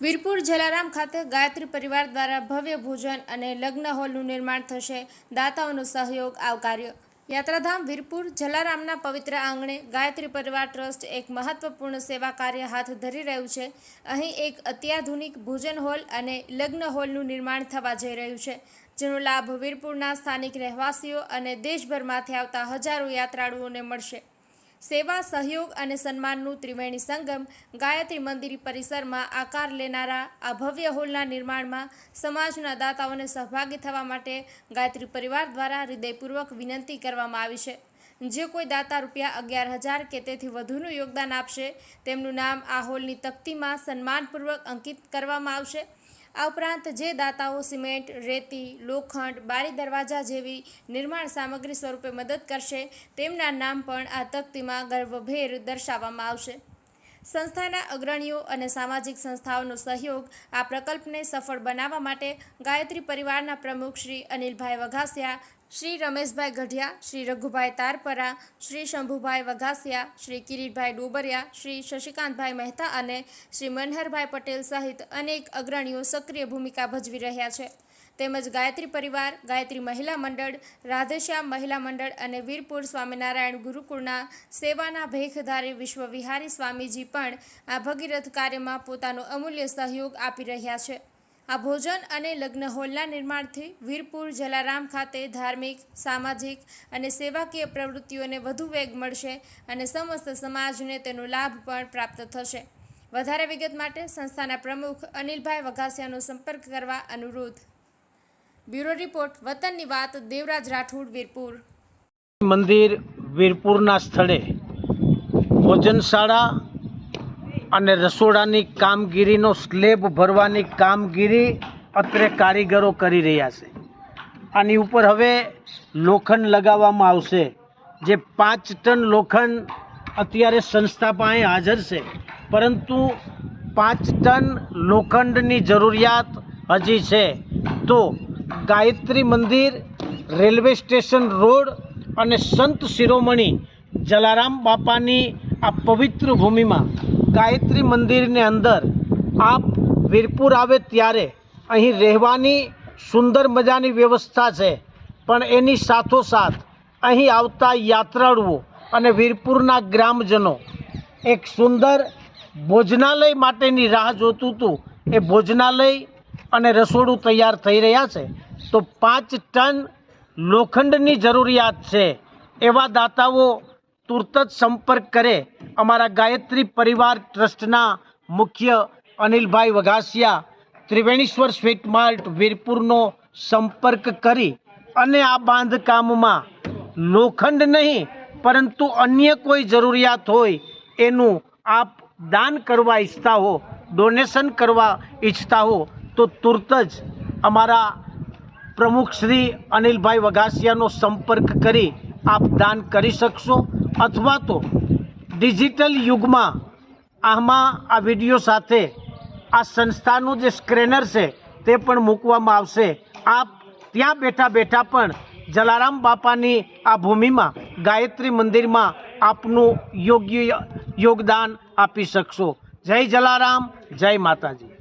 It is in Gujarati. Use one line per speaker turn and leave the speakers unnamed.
વીરપુર જલારામ ખાતે ગાયત્રી પરિવાર દ્વારા ભવ્ય ભોજન અને લગ્ન હોલનું નિર્માણ થશે. દાતાઓનો સહયોગ આવકાર્યો. યાત્રાધામ વીરપુર જલારામના પવિત્ર આંગણે ગાયત્રી પરિવાર ટ્રસ્ટ એક મહત્વપૂર્ણ સેવા કાર્ય હાથ ધરી રહ્યું છે. અહીં એક અત્યાધુનિક ભોજન હોલ અને લગ્ન હોલનું નિર્માણ થવા જઈ રહ્યું છે, જેનો લાભ વીરપુરના સ્થાનિક રહેવાસીઓ અને દેશભરમાંથી આવતા હજારો યાત્રાળુઓને મળશે. સેવા, સહયોગ અને સન્માનનું ત્રિવેણી સંગમ ગાયત્રી મંદિર પરિસરમાં આકાર લેનારા આ ભવ્ય હોલના નિર્માણમાં સમાજના દાતાઓને સહભાગી થવા માટે ગાયત્રી પરિવાર દ્વારા હૃદયપૂર્વક વિનંતી કરવામાં આવી છે. જે કોઈ દાતા રૂપિયા અગિયાર હજાર કે તેથી વધુનું યોગદાન આપશે, તેમનું નામ આ હોલની તકતીમાં સન્માનપૂર્વક અંકિત કરવામાં આવશે. આ ઉપરાંત જે દાતાઓ સિમેન્ટ, રેતી, લોખંડ, બારી દરવાજા જેવી નિર્માણ સામગ્રી સ્વરૂપે મદદ કરશે, તેમના નામ પણ આ તકતીમાં ગર્વભેર દર્શાવવામાં આવશે. સંસ્થાના અગ્રણીઓ અને સામાજિક સંસ્થાઓનો સહયોગ આ પ્રકલ્પને સફળ બનાવવા માટે ગાયત્રી પરિવારના પ્રમુખ શ્રી અનિલભાઈ વઘાસિયા શ્રી રમેશભાઈ ગઢિયા, શ્રી રઘુભાઈ તારપરા, શ્રી શંભુભાઈ વઘાસિયા, શ્રી કિરીટભાઈ ડોબરિયા, શ્રી શશિકાંતભાઈ મહેતા અને શ્રી મનહરભાઈ પટેલ સહિત અનેક અગ્રણીઓ સક્રિય ભૂમિકા ભજવી રહ્યા છે. તેમજ ગાયત્રી પરિવાર, ગાયત્રી મહિલા મંડળ, રાધેશ્યામ મહિલા મંડળ અને વીરપુર સ્વામિનારાયણ ગુરુકુળના સેવાના ભેખધારી વિશ્વવિહારી સ્વામીજી પણ આ ભગીરથ કાર્યમાં પોતાનો અમૂલ્ય સહયોગ આપી રહ્યા છે. આ ભોજન અને લગ્ન હોલના નિર્માણથી વીરપુર જલારામ ખાતે ધાર્મિક, સામાજિક અને સેવાકીય પ્રવૃત્તિઓને વધુ વેગ મળશે અને સમસ્ત સમાજને તેનો લાભ પણ પ્રાપ્ત થશે. વધારે વિગત માટે સંસ્થાના પ્રમુખ અનિલભાઈ વઘાસિયાનો સંપર્ક કરવા અનુરોધ. બ્યુરો રિપોર્ટ, વતનની વાત, દેવરાજ રાઠોડ, વીરપુર.
મંદિર વીરપુરના સ્થળે ભોજનશાળા અને રસોડાની કામગીરીનો સ્લેબ ભરવાની કામગીરી અત્રે કારીગરો કરી રહ્યા છે. આની ઉપર હવે લોખંડ લગાવવામાં આવશે. જે પાંચ ટન લોખંડ અત્યારે સંસ્થા પાસે હાજર છે. પરંતુ પાંચ ટન લોખંડની જરૂરિયાત હજી છે. તો ગાયત્રી મંદિર, રેલવે સ્ટેશન રોડ અને સંત શિરોમણી જલારામ બાપાની આ પવિત્ર ભૂમિમાં ગાયત્રી મંદિરની અંદર આપ વીરપુર આવે ત્યારે અહીં રહેવાની સુંદર મજાની વ્યવસ્થા છે. પણ એની સાથોસાથ અહીં આવતા યાત્રાળુઓ અને વીરપુરના ગ્રામજનો એક સુંદર ભોજનાલય માટેની રાહ જોતું હતું. એ ભોજનાલય અને રસોડું તૈયાર થઈ રહ્યા છે. તો પાંચ ટન લોખંડની જરૂરિયાત છે. એવા દાતાઓ તુરત જ સંપર્ક કરે અમારા ગાયત્રી પરિવાર ટ્રસ્ટના મુખ્ય અનિલભાઈ વઘાસિયા, ત્રિવેણીશ્વર સ્વીટ માર્ટ, વીરપુરનો સંપર્ક કરી અને આ બાંધકામમાં લોખંડ નહીં, પરંતુ અન્ય કોઈ જરૂરિયાત હોય એનું આપ દાન કરવા ઈચ્છતા હો, ડોનેશન કરવા ઈચ્છતા હો, તો તુરત જ અમારા પ્રમુખ શ્રી અનિલભાઈ વઘાસિયાનો સંપર્ક કરી આપ દાન કરી શકશો અથવા તો ડિજિટલ યુગમાં આમાં આ વીડિયો સાથે આ સંસ્થાનું જે સ્ક્રેનર છે તે પણ મૂકવામાં આવશે. આપ ત્યાં બેઠા બેઠા પણ જલારામ બાપાની આ ભૂમિમાં, ગાયત્રી મંદિરમાં આપનું યોગ્ય યોગદાન આપી શકશો. જય જલારામ, જય માતાજી.